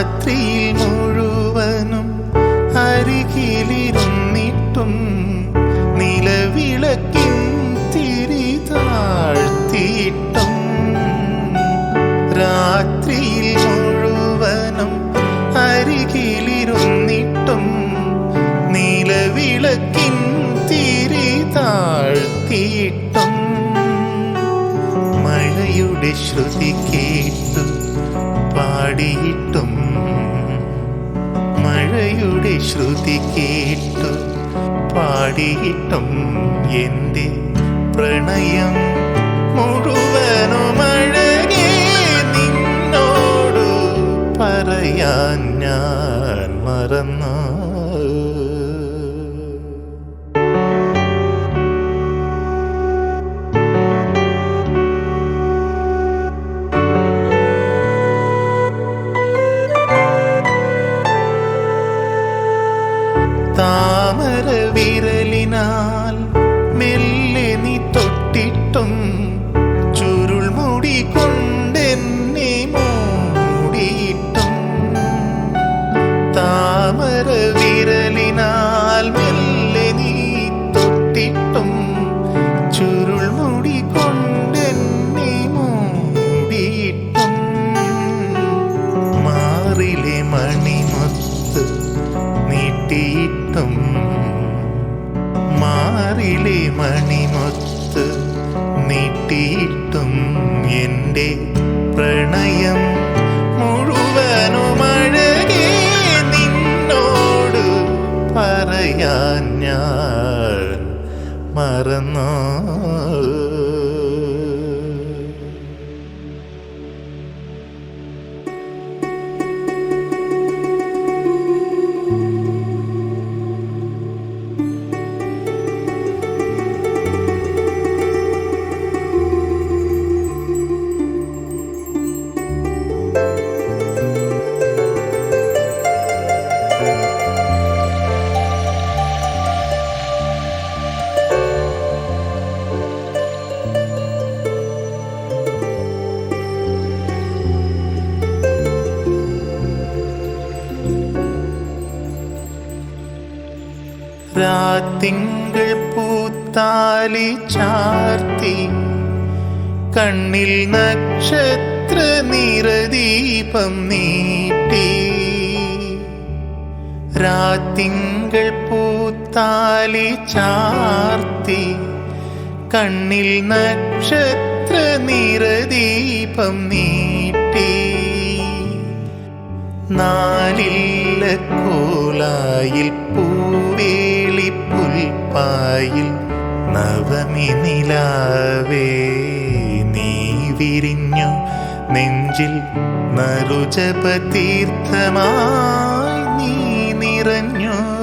രാത്രിയിൽ മുഴുവനും അരികിലിരുന്നിട്ടും നിലവിളക്കിൻ തിരി താഴ്ത്തിയിട്ടും രാത്രിയിൽ മുഴുവനും അരികിലിരുന്നിട്ടും നിലവിളക്കിൻ തിരി താഴ്ത്തിയിട്ടും മഴയുടെ ശ്രുതി കേട്ടു പാടിയിട്ടും മഴയുടെ ശ്രുതി കേട്ടു. പാടിയിട്ടും എന്റെ പ്രണയം മുഴുവനും അഴകേ നിന്നോടു പറയാൻ ഞാൻ മറന്നു. താമര വിരലിനാൽ മെല്ലെ നീ തൊട്ടിട്ടും മറന്നോ? രാത്തിങ്കൾ പൂത്താലി ചാർത്തി. കണ്ണിൽ നക്ഷത്ര നിറദീപം നീട്ടി. രാത്തിങ്കൾ പൂത്താലി ചാർത്തി. കണ്ണിൽ നക്ഷത്ര നിറദീപം നീട്ടി. നാലില്ല കോലായിൽ പൂവേളി പായിൽ നവമി നിലാവേ. നീ വിരിഞ്ഞു നെഞ്ചിൽ നറുജപതീർത്ഥമായി നീ നിറഞ്ഞു.